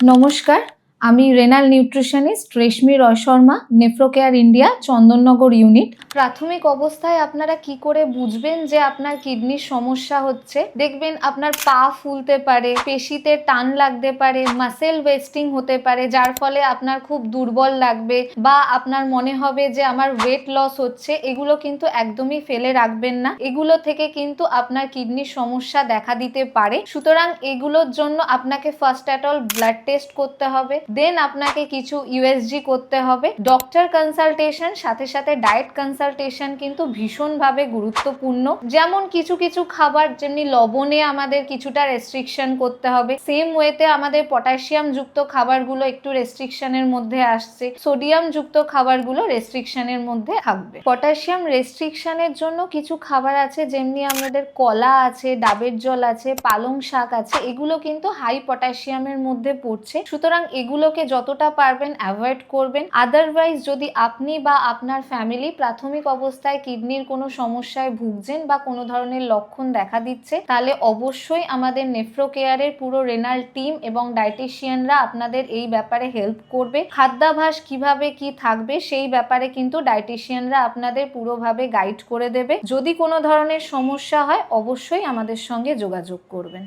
নমস্কার। আমি renal nutritionist Reshmi Roy Sharma nephrocare India Chandannagar unit প্রাথমিক অবস্থায় আপনারা কি করে বুঝবেন যে আপনার কিডনির সমস্যা হচ্ছে? দেখবেন আপনার পা ফুলতে পারে, পেশিতে টান লাগতে পারে মাসেল ওয়েস্টিং হতে পারে, যার ফলে আপনার খুব দুর্বল লাগবে বা আপনার মনে হবে যে আমার ওয়েট লস হচ্ছে, এগুলো কিন্তু একদমই ফেলে রাখবেন না। এগুলো থেকে কিন্তু আপনার কিডনির সমস্যা দেখা দিতে পারে। সুতরাং এগুলোর জন্য আপনাকে first at all blood test করতে হবে। দেন আপনাকে কিছু ইউএসজি করতে হবে। ডক্টর কনসালটেশন সাথে সাথে ডায়েট কনসালটেশন কিন্তু ভীষণভাবে গুরুত্বপূর্ণ। যেমন কিছু কিছু খাবার, যেমনি লবণে আমাদের কিছুটা রেস্ট্রিকশন করতে হবে। সেম ওয়েতে আমাদের পটাশিয়াম যুক্ত খাবারগুলো একটু রেস্ট্রিকশনের মধ্যে আসছে। সোডিয়াম যুক্ত খাবারগুলো রেস্ট্রিকশনের মধ্যে থাকবে। পটাশিয়াম রেস্ট্রিকশনের জন্য কিছু খাবার আছে, যেমনি আমাদের কলা আছে, ডাবের জল আছে, পালং শাক আছে, এগুলো কিন্তু হাই পটাশিয়ামের মধ্যে পড়ছে। সুতরাং এগুলোকে যতটা পারবেন অ্যাভয়েড করবেন। আদারওয়াইজ যদি আপনি বা আপনার ফ্যামিলি প্রাথমিক অবস্থায় কিডনির কোনো সমস্যায় ভুগছেন বা কোনো ধরনের লক্ষণ দেখা দিচ্ছে, তাহলে অবশ্যই আমাদের নেফ্রো কেয়ারের পুরো রেনাল টিম এবং ডায়েটিশিয়ানরা আপনাদের এই ব্যাপারে হেল্প করবে। খাদ্যাভাস কীভাবে কি থাকবে, সেই ব্যাপারে কিন্তু ডায়েটিশিয়ানরা আপনাদের পুরোভাবে গাইড করে দেবে। যদি কোনো ধরনের সমস্যা হয়, অবশ্যই আমাদের সঙ্গে যোগাযোগ করবেন।